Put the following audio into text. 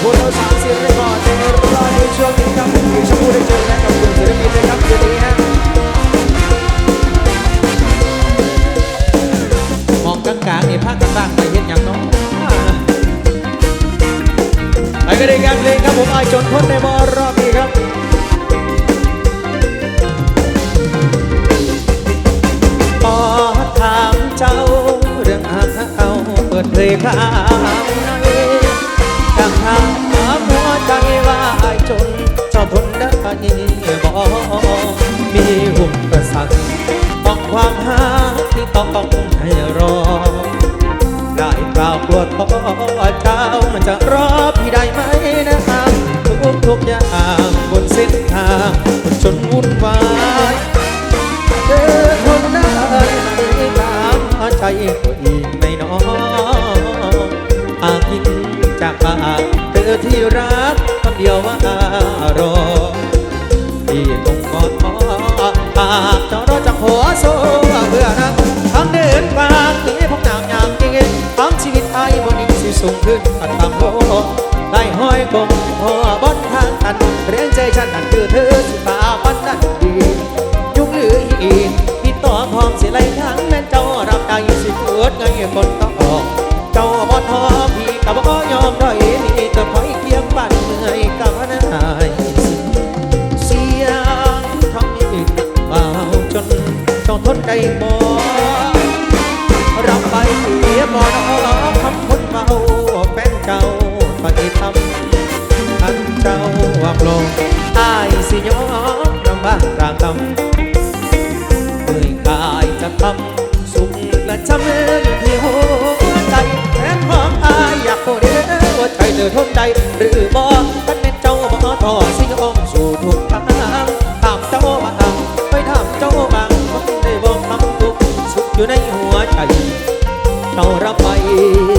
เราสามสิบเลยก่อนในรอบในช่วงนี้ครับที่ชมพูได้เจอและกับคุณศิลปินนะครับคืนนี้ฮะมองกลางๆนี่ภาคกลางไปเห็นอย่างน้องไปกันเลยกันเลยครับผมไอายจนพ้นในบอรอบนี้ครับขอถามเจ้าเรื่องหาเอาเปิดเผยข่าว ในอยากถาหัวใจว่าไอายจนเจ้าทนได้บ่มีหุบประสักต้องความหาที่ต้องให้รอ ได้เปล่ากลัวท้อเจ้ามันจะรอพี่ได้ไหมนะครับทุกทุกอย่างบนเส้นทางจนวุ่นวายเธอทนได้ไหมตามใจตัวเอง อที่รักคำเดียวว่ารอที่คงกอดคอปากจะรอจากหัวโซ่เพื่อรักทางเดินกลางที่พบนามยามเก่งทั้งชีวิตไอ้บนนี้สิสูงขึ้นอันตามโลกได้ห้อยกงหัวบนทางตันเรียงใจฉันนั่นคือเธอสิตาวันนั้นดียุคหรืออีกพี่ต่อพร้อม บ่รับไปเสียบ่นอคำคนเมาแฟนเก่าไปทำทันเจ้าวางลงอายสิยอมลำบากตรากรรมเมื่อยกายจะทำสุขและจำอยู่ที่หัวใจแทนความอายอยากโคเดหัวใจเธอทนใจหรือบ่กันเป็นเจ้าบ่ต่อสิยอมสู่ เรารับไป